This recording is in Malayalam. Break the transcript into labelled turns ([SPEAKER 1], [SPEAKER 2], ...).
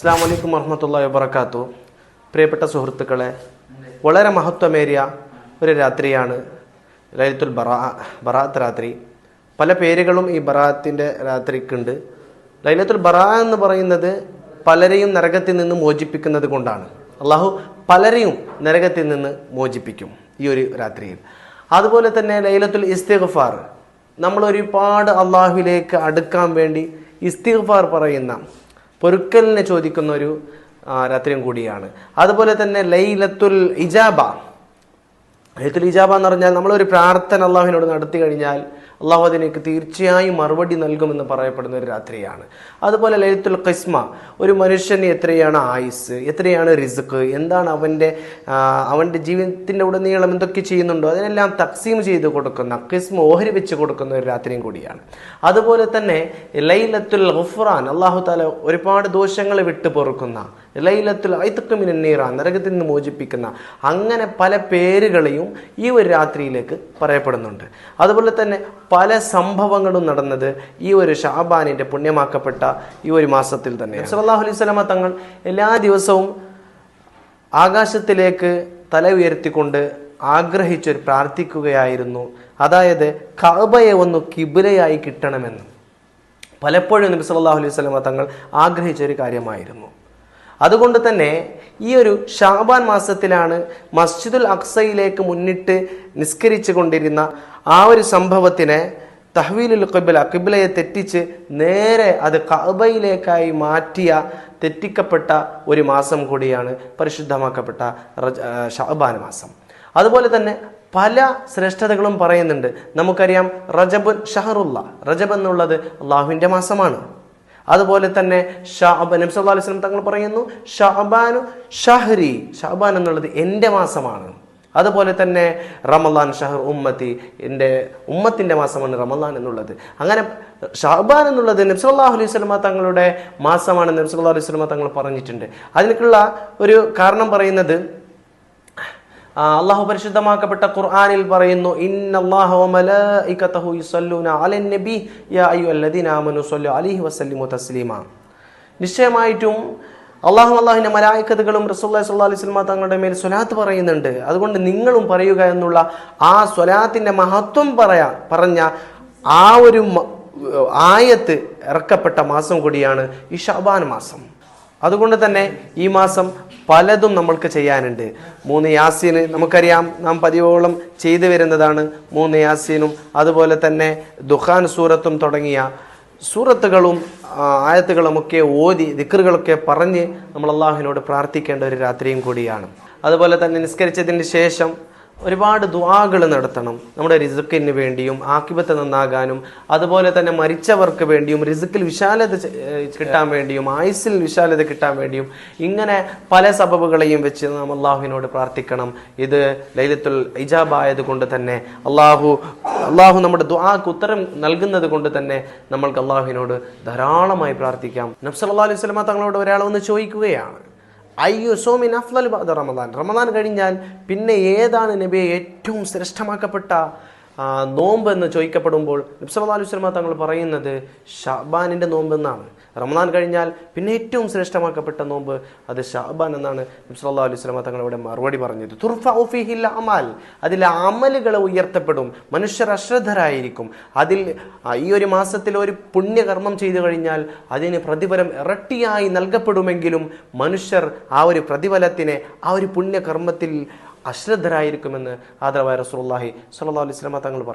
[SPEAKER 1] അസ്സാം വലൈക്കും വർഹമത്തല്ലാ വബർക്കാത്തു പ്രിയപ്പെട്ട സുഹൃത്തുക്കളെ വളരെ മഹത്വമേറിയ ഒരു രാത്രിയാണ് ലൈലത്തുൽ ബറാ ബറാത്ത് രാത്രി. പല പേരുകളും ഈ ബറാത്തിന്റെ രാത്രിക്കുണ്ട്. ലൈലത്തുൽ ബറാ എന്ന് പറയുന്നത് പലരെയും നരകത്തിൽ നിന്ന് മോചിപ്പിക്കുന്നത് കൊണ്ടാണ്. അള്ളാഹു പലരെയും നരകത്തിൽ നിന്ന് മോചിപ്പിക്കും ഈ ഒരു രാത്രിയിൽ. അതുപോലെ തന്നെ ലൈലത്തുൽ ഇസ്തിഗ്ഫാർ നമ്മൾ ഒരുപാട് അള്ളാഹുവിലേക്ക് അടുക്കാൻ വേണ്ടി ഇസ്തിഗ്ഫാർ പറയുന്ന പൊരുക്കലിനെ ചോദിക്കുന്ന ഒരു രാത്രിയും കൂടിയാണ്. അതുപോലെ തന്നെ ലൈലത്തുൽ ഇജാബ. ലൈലത്തുൽ ഇജാബ എന്ന് പറഞ്ഞാൽ നമ്മളൊരു പ്രാർത്ഥന അള്ളാഹുവിനോട് നടത്തി കഴിഞ്ഞാൽ അള്ളാഹു അതിനേക്ക് തീർച്ചയായും മറുപടി നൽകുമെന്ന് പറയപ്പെടുന്ന ഒരു രാത്രിയാണ്. അതുപോലെ ലൈലത്തുൽ ഖിസ്മ ഒരു മനുഷ്യന് എത്രയാണ് ആയുസ് എത്രയാണ് റിസ്ക് എന്താണ് അവന്റെ അവന്റെ ജീവിതത്തിന്റെ ഉടനീളം എന്തൊക്കെ ചെയ്യുന്നുണ്ടോ അതിനെല്ലാം തക്സീം ചെയ്ത് കൊടുക്കുന്ന ഖിസ്മ ഓഹരി വെച്ച് കൊടുക്കുന്ന ഒരു രാത്രിയും കൂടിയാണ്. അതുപോലെ തന്നെ ലൈലത്തുൽ ഗുഫ്റാൻ അള്ളാഹു താല ഒരുപാട് ദോഷങ്ങൾ വിട്ടു പൊറുക്കുന്ന ലൈലത്തുൽ ഐത്തക്കമിനീറ നരകത്തിൽ നിന്ന് മോചിപ്പിക്കുന്ന അങ്ങനെ പല പേരുകളെയും ഈ ഒരു രാത്രിയിലേക്ക് പറയപ്പെടുന്നുണ്ട്. അതുപോലെ തന്നെ പല സംഭവങ്ങളും നടന്നത് ഈ ഒരു ഷാബാനിന്റെ പുണ്യമാക്കപ്പെട്ട ഈ ഒരു മാസത്തിൽ തന്നെ സല്ലാഹു അലൈഹി തങ്ങൾ എല്ലാ ദിവസവും ആകാശത്തിലേക്ക് തല ഉയർത്തിക്കൊണ്ട് ആഗ്രഹിച്ചൊരു പ്രാർത്ഥിക്കുകയായിരുന്നു. അതായത് കഅബയെ ഒന്ന് കിബിലയായി കിട്ടണമെന്ന്. പലപ്പോഴും നബി സല്ലല്ലാഹു അലൈഹി സ്വലമ തങ്ങൾ ആഗ്രഹിച്ച ഒരു കാര്യമായിരുന്നു. അതുകൊണ്ട് തന്നെ ഈ ഒരു ഷാബാൻ മാസത്തിലാണ് മസ്ജിദുൽ അക്സയിലേക്ക് മുന്നിട്ട് നിസ്കരിച്ചു കൊണ്ടിരുന്ന ആ ഒരു സംഭവത്തിനെ തഹ്വീലുൽ ഖിബ്ല ഖിബ്ലയെ തെറ്റിച്ച് നേരെ അത് കഅബയിലേക്കായി മാറ്റിയ തെറ്റിക്കപ്പെട്ട ഒരു മാസം കൂടിയാണ് പരിശുദ്ധമാക്കപ്പെട്ട ഷാബാൻ മാസം. അതുപോലെ തന്നെ പല ശ്രേഷ്ഠതകളും പറയുന്നുണ്ട്. നമുക്കറിയാം റജബുൻ ഷഹറുല്ല റജബ് എന്നുള്ളത് അള്ളാഹുവിന്റെ മാസമാണ്. അതുപോലെ തന്നെ അലൈഹി തങ്ങൾ പറയുന്നു ഷാബാനു ഷഹരി ഷാബാൻ എന്നുള്ളത് എന്റെ മാസമാണ്. അതുപോലെ തന്നെ റമലാൻ ഷഹർ ഉമ്മത്തി എന്റെ ഉമ്മത്തിന്റെ മാസമാണ് റമലാൻ എന്നുള്ളത്. അങ്ങനെ ഷാബാൻ എന്നുള്ളത് നബ്സല്ലാഹു അലൈഹി സ്വലമ തങ്ങളുടെ മാസമാണ് നബ്സല്ലാ അലൈഹി സ്വലമ തങ്ങൾ പറഞ്ഞിട്ടുണ്ട്. അതിനൊക്കെയുള്ള ഒരു കാരണം പറയുന്നത് അള്ളാഹു പരിശുദ്ധമാക്കപ്പെട്ട ഖുർആനിൽ പറയുന്നു നിശ്ചയമായിട്ടും അള്ളാഹു അള്ളാഹുവിന്റെ മലായക്കഥകളും റസൂല്ലാ സ്വല്ലാ അലൈഹി സ്വലമ തങ്ങളുടെ മേൽ സ്വലാത്ത് പറയുന്നുണ്ട്. അതുകൊണ്ട് നിങ്ങളും പറയുക എന്നുള്ള ആ സ്വലാത്തിന്റെ മഹത്വം പറയാ പറഞ്ഞ ആ ഒരു ആയത്ത് ഇറക്കപ്പെട്ട മാസം കൂടിയാണ് ഈ ഷബാൻ മാസം. അതുകൊണ്ട് തന്നെ ഈ മാസം പലതും നമ്മൾക്ക് ചെയ്യാനുണ്ട്. മൂന്ന് യാസീന് നമുക്കറിയാം നാം പതിവോളം ചെയ്തു വരുന്നതാണ് മൂന്ന് യാസീനും. അതുപോലെ തന്നെ ദുഖാൻ സൂറത്തും തുടങ്ങിയ സൂറത്തുകളും ആയത്തുകളുമൊക്കെ ഓതി ദിക്കറുകളൊക്കെ പറഞ്ഞ് നമ്മൾ അള്ളാഹുവിനോട് പ്രാർത്ഥിക്കേണ്ട ഒരു രാത്രിയും കൂടിയാണ്. അതുപോലെ തന്നെ നിസ്കരിച്ചതിന് ശേഷം ഒരുപാട് ദുആകൾ നടത്തണം. നമ്മുടെ റിസുക്കിന് വേണ്ടിയും ആക്കിബത്ത് നന്നാകാനും അതുപോലെ തന്നെ മരിച്ചവർക്ക് വേണ്ടിയും റിസുക്കിൽ വിശാലത കിട്ടാൻ വേണ്ടിയും ആയുസിൽ വിശാലത കിട്ടാൻ വേണ്ടിയും ഇങ്ങനെ പല സബബുകളെയും വെച്ച് നാം അള്ളാഹുവിനോട് പ്രാർത്ഥിക്കണം. ഇത് ലൈലത്തുൽ ഇജാബായത് കൊണ്ട് തന്നെ അള്ളാഹു അള്ളാഹു നമ്മുടെ ദുആക്ക് ഉത്തരം നൽകുന്നത് കൊണ്ട് തന്നെ നമ്മൾക്ക് അള്ളാഹുവിനോട് ധാരാളമായി പ്രാർത്ഥിക്കാം. നബ്സല്ലാ അലൈഹി സ്വലമ തങ്ങളോട് ഒരാൾ വന്ന് ചോദിക്കുകയാണ്. അയ്യോ സോമിൻ അഫ്ലൽ റമദാൻ. റമദാൻ കഴിഞ്ഞാൽ പിന്നെ ഏതാണ് നബിയെ ഏറ്റവും ശ്രേഷ്ഠമാക്കപ്പെട്ട നോമ്പ് എന്ന് ചോദിക്കപ്പെടുമ്പോൾ നബ്സല്ലാ അലൈഹി സ്വലമ തങ്ങൾ പറയുന്നത് ഷാബാനിന്റെ നോമ്പ് എന്നാണ് റമദാൻ കഴിഞ്ഞാൽ പിന്നെ ഏറ്റവും ശ്രേഷ്ഠമാക്കപ്പെട്ട നോമ്പ് അത് ഷാബാൻ എന്നാണ് നബ്സല്ലാ അലുസ്ലമ തങ്ങൾ ഇവിടെ മറുപടി പറഞ്ഞത്. തുർഫ ഔഫിഹിൽ അമാൽ. അതിൽ അമലുകൾ ഉയർത്തപ്പെടും. മനുഷ്യർ അശ്രദ്ധരായിരിക്കും. അതിൽ ഈ ഒരു മാസത്തിൽ ഒരു പുണ്യകർമ്മം ചെയ്തു കഴിഞ്ഞാൽ അതിന് പ്രതിഫലം ഇരട്ടിയായി നൽകപ്പെടുമെങ്കിലും മനുഷ്യർ ആ ഒരു പ്രതിഫലത്തിനെ ആ ഒരു പുണ്യകർമ്മത്തിൽ അശ്രദ്ധരായിരിക്കുമെന്ന് ആദരവായ റസൂലുള്ളാഹി സ്വല്ലല്ലാഹു അലൈഹി സ്വലമ തങ്ങൾ പറയും.